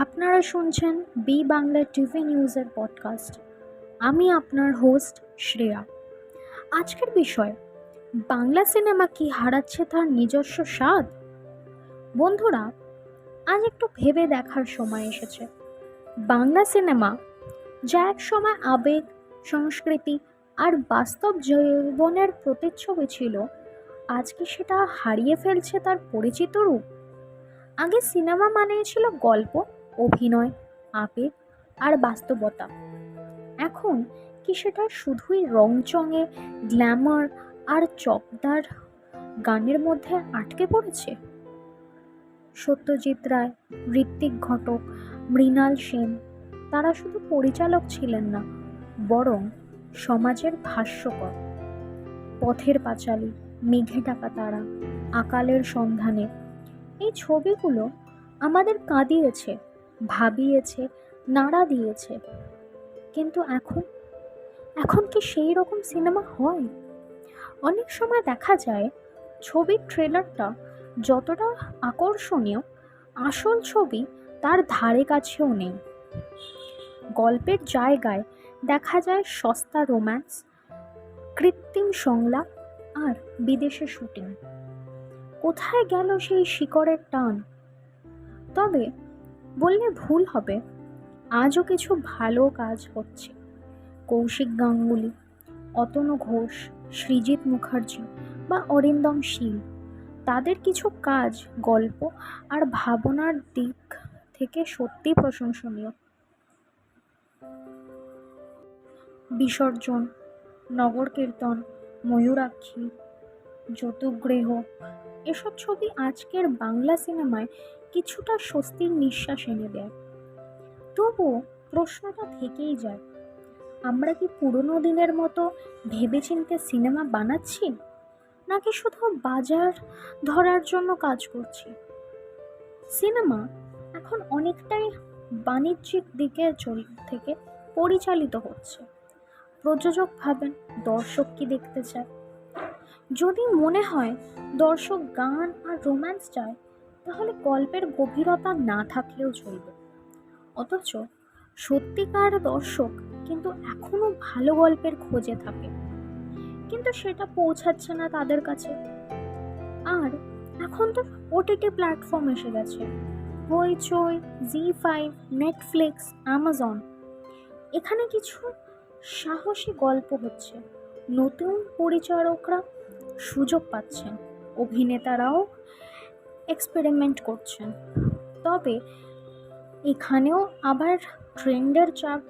আপনারা শুনছেন B Bangla TV নিউজের পডকাস্ট আমি আপনার হোস্ট শ্রেয়া। আজকের বিষয়, বাংলা সিনেমা কি হারাচ্ছে তার নিজস্ব স্বাদ? বন্ধুরা, আজ একটু ভেবে দেখার সময় এসেছে। বাংলা সিনেমা যা এক সময় আবেগ, সংস্কৃতি আর বাস্তব জীবনের প্রতিচ্ছবি ছিল আজকে সেটা হারিয়ে ফেলছে তার পরিচিত রূপ? আগে সিনেমা মানেই ছিল গল্প অভিনয়, আবেগ আর বাস্তবতা। এখন কি সেটা শুধুই রংচঙে, গ্ল্যামার আর চকদার গানের মধ্যে আটকে পড়েছে? সত্যজিৎ রায়, ঋত্বিক ঘটক, মৃণাল সেন, তারা শুধু পরিচালক ছিলেন না, বরং সমাজের ভাষ্যকর। পথের পাঁচালী, মেঘে টাকা তারা, আকালের সন্ধানে, এই ছবিগুলো আমাদের কাঁদিয়েছে। ভাবিয়েছে, নাড়া দিয়েছে। কিন্তু এখন এখন কি সেই রকম সিনেমা হয়? অনেক সময় দেখা যায়, ছবির ট্রেলারটা যতটা আকর্ষণীয়, আসল ছবি তার ধারে কাছেও নেই। গল্পের জায়গায় দেখা যায় সস্তা রোম্যান্স, কৃত্রিম সংলাপ আর বিদেশে শুটিং। কোথায় গেল সেই শিকড়ের টান? তবে বললে ভুল হবে। আজও কিছু ভালো কাজ হচ্ছে। কৌশিক গাঙ্গুলি, অতনু ঘোষ, সৃজিত মুখার্জি বা অরিন্দম শীল, তাদের কিছু কাজ, গল্প আর ভাবনার দিক থেকে সত্যি প্রশংসনীয়। বিসর্জন, নগর কীর্তন, ময়ূরাক্ষী যতুগৃহ এসব ছবি আজকের বাংলা সিনেমায় কিছুটা স্বস্তির নিঃশ্বাস এনে দেয়। তবুও প্রশ্নটা থেকেই যায়, আমরা কি পুরনো দিনের মতো ভেবেচিন্তে সিনেমা বানাচ্ছি? নাকি শুধু বাজার ধরার জন্য কাজ করছি? সিনেমা এখন অনেকটাই বাণিজ্যিক দিকে থেকে পরিচালিত হচ্ছে। প্রযোজক ভাবেন, দর্শক কি দেখতে চায়? যদি মনে হয় দর্শক গান আর রোম্যান্স চায়, তাহলে গল্পের গভীরতা না থাকলেও চলবে। অথচ সত্যিকার দর্শক কিন্তু এখনও ভালো গল্পের খোঁজে থাকে। কিন্তু সেটা পৌঁছাচ্ছে না তাদের কাছে। আর এখন তো ওটিটি প্ল্যাটফর্ম এসে গেছে। Hoichoi Zee five Netflix Amazon এখানে কিছু সাহসী গল্প হচ্ছে। নতুন পরিচালকরা সুযোগ পাচ্ছেন। অভিনেতারাও এক্সপেরিমেন্ট করছেন। তবে এখানেও আবার ট্রেন্ডের চাপ,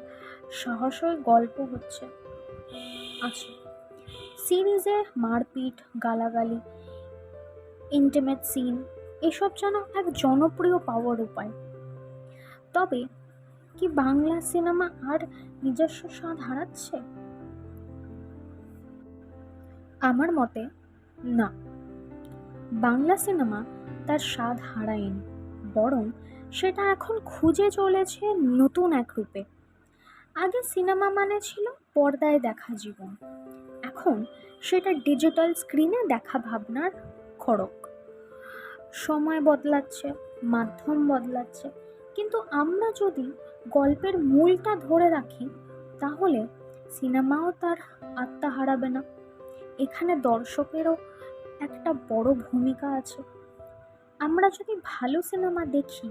সাহসই গল্প হচ্ছে। আছে সিরিজে মারপিট, গালাগালি ইন্টিমেট সিন এসব যেন এক জনপ্রিয় পাওয়ার উপায়। তবে কি বাংলা সিনেমা আর নিজস্ব স্বাদ হারাচ্ছে? আমার মতে না। বাংলা সিনেমা তার স্বাদ হারায়নি, বরং সেটা এখন খুঁজে চলেছে নতুন এক রূপে। আগে সিনেমা মানে ছিল পর্দায় দেখা জীবন, এখন সেটা ডিজিটাল স্ক্রিনে দেখা ভাবনার খড়ক সময় বদলাচ্ছে, মাধ্যম বদলাচ্ছে, কিন্তু আমরা যদি গল্পের মূলটা ধরে রাখি, তাহলে সিনেমাও তার আত্মা হারাবে না। এখানে দর্শকেরও একটা বড় ভূমিকা আছে। আমরা যদি ভালো সিনেমা দেখি,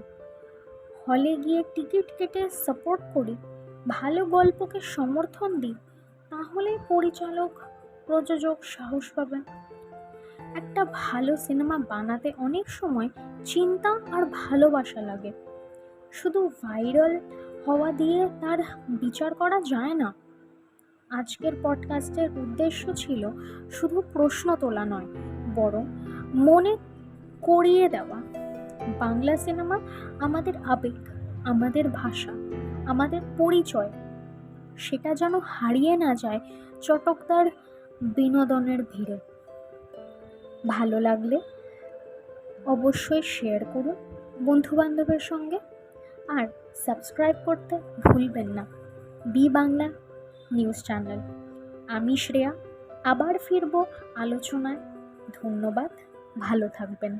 হলে গিয়ে টিকিট কেটে সাপোর্ট করি, ভালো গল্পকে সমর্থন দিই তাহলে পরিচালক, প্রযোজক সাহস পাবেন। একটা ভালো সিনেমা বানাতে অনেক সময় চিন্তা আর ভালোবাসা লাগে। শুধু ভাইরাল হওয়া দিয়ে তার বিচার করা যায় না। আজকের পডকাস্টের উদ্দেশ্য ছিল শুধু প্রশ্ন তোলা নয়, বরং মনে করিয়ে দেওয়া। বাংলা সিনেমা আমাদের আবেগ, আমাদের ভাষা, আমাদের পরিচয়, সেটা যেন হারিয়ে না যায় চটকদার বিনোদনের ভিড়ে। ভালো লাগলে অবশ্যই শেয়ার করুন বন্ধুবান্ধবের সঙ্গে, আর সাবস্ক্রাইব করতে ভুলবেন না। বি বাংলা। News channel. আমি শ্রেয়া আবার ফিরব আলোচনায়। ধন্যবাদ ভালো থাকবেন।